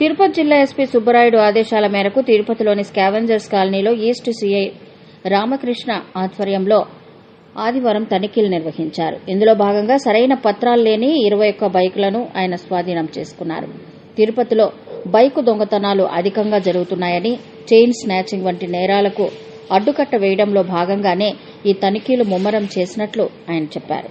తిరుపతి జిల్లా ఎస్పీ సుబ్బరాయుడు ఆదేశాల మేరకు తిరుపతిలోని స్కావెంజర్స్ కాలనీలో ఈస్ట్ సీఐ రామకృష్ణ ఆధ్వర్యంలో ఆదివారం తనిఖీలు నిర్వహించారు. ఇందులో భాగంగా సరైన పత్రాలు లేని ఇరవై ఒక్క బైకులను ఆయన స్వాధీనం చేసుకున్నారు. తిరుపతిలో బైకు దొంగతనాలు అధికంగా జరుగుతున్నాయని చైన్ స్నాచింగ్ వంటి నేరాలకు అడ్డుకట్ట వేయడంలో భాగంగానే ఈ తనిఖీలు ముమ్మరం చేసినట్లు ఆయన చెప్పారు.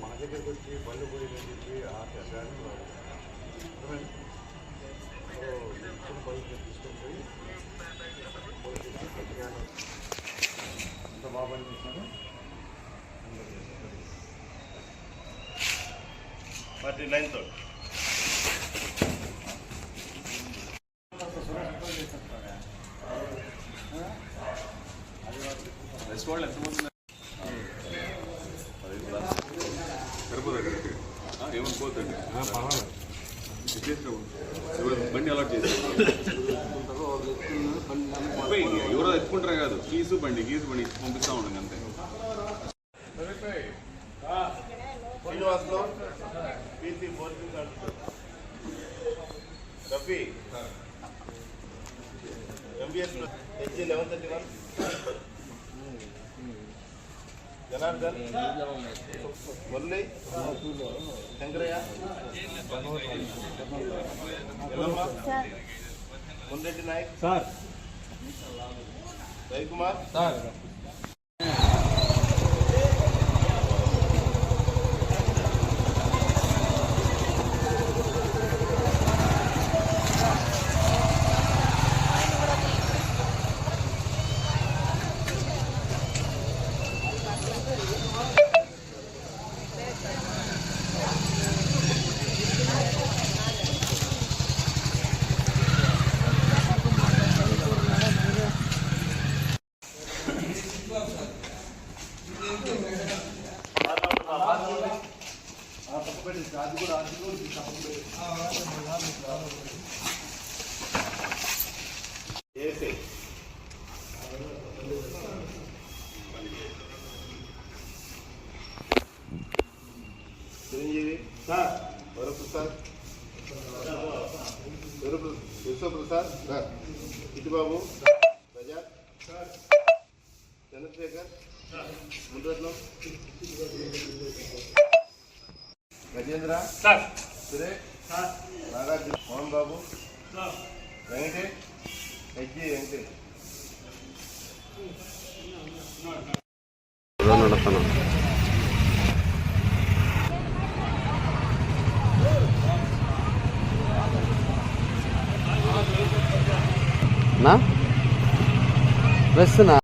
మన దగ్గరికి వచ్చి బండి పోయిందని చెప్పి ఆ ప్రశాంత్ బైక్ తీసుకొని పోయి పోలీస్ స్టేషన్ పట్టుకున్నాను. అంత బాగా పని చేశాను ఫార్టీ నైన్ థర్డ్ సరిపోదండి ఏమనుకోవద్దండి బండి అలాట్ చేసి ఎవరో ఎత్తుకుంటారు కాదు గీసు బండి గీసు బండి పంపిస్తా ఉండండి అంతే Srinivas Goud PC boarding card Rafi MBS HG eleven thirty one Janardhan Murali Shankaraiah Yellamma Munireddy Naik sir Ravikumar sir AC Chiranjeevi sir Varaprasad Vishwaprasad sir. Chittibabu ప్రజా చంద్రశేఖర్ ముద్రత్నం గజేంద్ర సార్. సురేష్ నాగార్జున మోహన్ బాబు వెంకటేష్ హెచ్జి వెంకటేష్ నా? బస్సునా